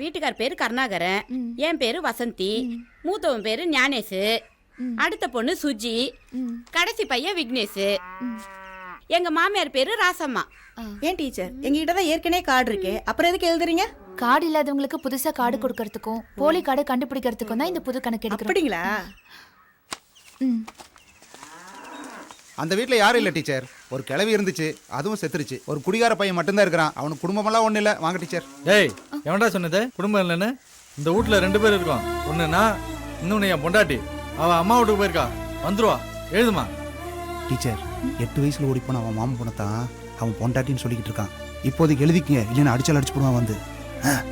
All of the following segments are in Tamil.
என் வீட்டுக்கார் பேரு கருணாகரன் என் பேரு வசந்தி மூத்தவன் பேரு ஞானேஷு அடுத்த பொண்ணு சுஜி கடைசி பையன் விக்னேஷ் எங்க மாமியார் பேரு ராசம்மா. ஏன் டீச்சர்? எங்ககிட்ட தான் ஏற்கனவே கார்டு இருக்கே. அப்புறம் எதுக்கு எழுதுறீங்க? கார்டு இல்லாதவங்களுக்கு புதுசா கார்டு கொடுக்கறதுக்கும் போலி கார்டு கண்டுபிடிக்கிறதுக்கும் தான் இந்த புது கணக்கு எடுக்கிறோம். அப்படிங்களா. அந்த வீட்டில் யாரும் இல்லை டீச்சர். ஒரு கிளவி இருந்துச்சு அதுவும் செத்துருச்சு. ஒரு குடிகார பையன் மட்டும்தான் இருக்கிறான். அவனுக்கு குடும்பமெல்லாம் ஒன்றும் இல்லை. வாங்க டீச்சர். டேய் எவன்டா சொன்னது? குடும்பம் இல்லைன்னு? இந்த வீட்ல ரெண்டு பேர் இருக்கோம். ஒன்று நான் இன்னொன்று என் பொண்டாட்டி. அவ அம்மா வீட்டுக்கு போயிருக்கா. வந்துருவா. எழுதுமா? டீச்சர் எட்டு வயசுல ஓடி போன அவன் மாமன் பொண்ணை தான் அவன் பொண்டாட்டின்னு சொல்லிக்கிட்டு இருக்கான். இப்போதைக்கு எழுதிக்கங்க. இல்லைன்னா அடிச்சல் அடிச்சு போடுவான் வந்து. ஆ.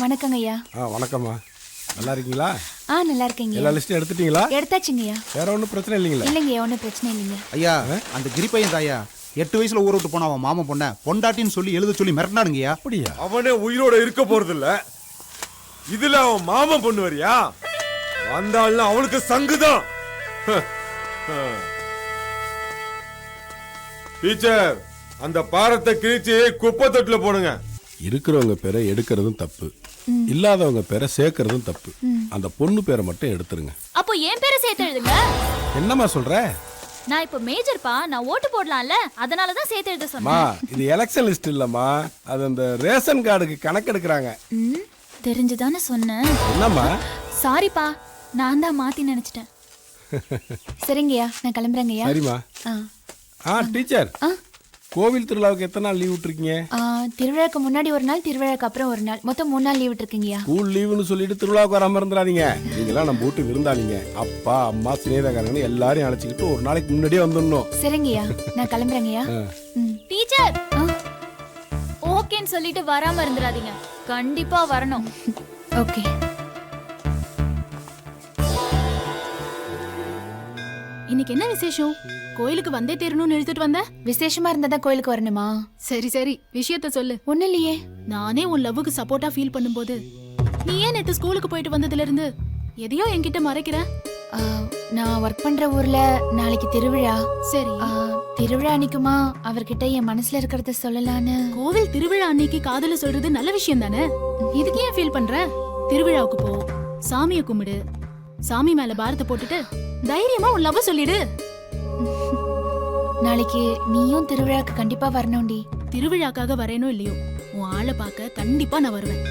வணக்கங்க ஐயா ஆ வணக்கம்மா. நல்லா இருக்கீங்களா? ஆ நல்லா இருக்கீங்க எல்லா லிஸ்ட்டும் எடுத்துட்டீங்களா? எடுத்தாச்சுங்க ஐயா வேற ஒன்றும் பிரச்சனை இல்லைங்களா? இல்லைங்க ஒன்றும் பிரச்சனை இல்லைங்க. ஐயா அந்த கிரி பையன் தாயா எட்டு வயசுல ஊரை விட்டு போன அவன் மாமன் பொண்ணை பொண்டாட்டின்னு சொல்லி எழுத சொல்லி மிரட்டினானுங்கய்யா. அப்படியா? அவனே உயிரோட இருக்க போறதில்ல. இதுல அவன் மாமன் பொண்ணு வரியா? வந்தாள்னா அவளுக்கு சங்குதான். டீச்சர் அந்த பாரத்தை கிழிச்சு குப்பை தொட்டில போடுங்க. இருக்கிறவங்க பேரை எடுக்கிறதும் தப்பு. இல்லாதவங்க பேரை சேர்க்கறதும் தப்பு. அந்த பொண்ணு பேரை மட்டும் எடுத்துருங்க. அப்போ என் பேரை சேர்த்து எழுதுங்க. என்னம்மா சொல்ற? நான் இப்போ மேஜர்ப்பா நான் ஓட்டு போடலாம்ல அதனால தான் சேர்த்து எழுத மா சொன்னேன் இது எலெக்ஷன் லிஸ்ட் இல்லம்மா. அது அந்த ரேஷன் கார்டுக்கு கணக்கெடுக்கிறாங்க ம் தெரிஞ்சுதானே சொன்னேன். என்னம்மா? சாரிப்பா நான் தான் மாத்தி நினைச்சிட்டேன். சரிங்கய்யா நான் கிளம்புறேங்கய்யா. சரிம்மா. ஆ. ஆ டீச்சர். ஆ. கோவில் திருவிழாவுக்கு எத்தனை நாள் லீவ் விட்டுருக்கீங்க? திருவிழாக்கு முன்னாடி ஒரு நாள் திருவிழாக்கு அப்புறம் ஒரு நாள். மொத்தம் மூணு நாள் லீவ் விட்டுருக்கீங்கய்யா. ஸ்கூல் லீவுன்னு சொல்லிட்டு திருவிழாவுக்கு வராம இருந்துடாதீங்க. நீங்களாம் நம்ம வீட்டு விருந்தாளிங்க. அப்பா அம்மா சிநேகிதக்காரங்க எல்லாரையும் அழைச்சிக்கிட்டு ஒரு நாளைக்கு முன்னாடியே வந்துடணும். சரிங்கய்யா. நான் கிளம்புறேங்கய்யா. டீச்சர்! ஆ. ஓகேன்னு சொல்லிட்டு வராம இருந்துடாதீங்க. கண்டிப்பா வரணும். ஓகே. இன்னைக்கு என்ன விசேஷம்? கோயிலுக்கு வந்தே தீரணும்னு எழுதிட்டு வந்த? விசேஷமா இருந்தா தான் கோயிலுக்கு வரணுமா? சரி சரி. விஷயத்த சொல்லு. ஒன்றும் இல்லையே. நானே உன் லவ்வுக்கு சப்போர்ட்டா ஃபீல் பண்ணும்போது நீ ஏன் நேத்து ஸ்கூலுக்கு போயிட்டு வந்ததுல இருந்து எதையோ என்கிட்ட மறைக்கிற? நான் ஒர்க் பண்ற ஊர்ல நாளைக்கு திருவிழா. சரி. திருவிழா அன்னைக்குமா அவர்கிட்ட என் மனசுல இருக்கிறத சொல்லலான்னு. கோவில் திருவிழா அன்னைக்கு காதல சொல்றது நல்ல விஷயம் தானே? இதுக்கு ஏன் ஃபீல் பண்ற? திருவிழாவுக்கு போ. சாமிய கும்பிடு. சாமி மேல பாரத்தை போட்டுட்டு தைரியமா உன் லவ் சொல்லிடு. நாளைக்கு நீயும் திருவிழாக்கு கண்டிப்பா வரணும்டி. திருவிழாக்காக வரேனோ இல்லையோ? உன் ஆளை பார்க்க கண்டிப்பா நான் வருவேன்.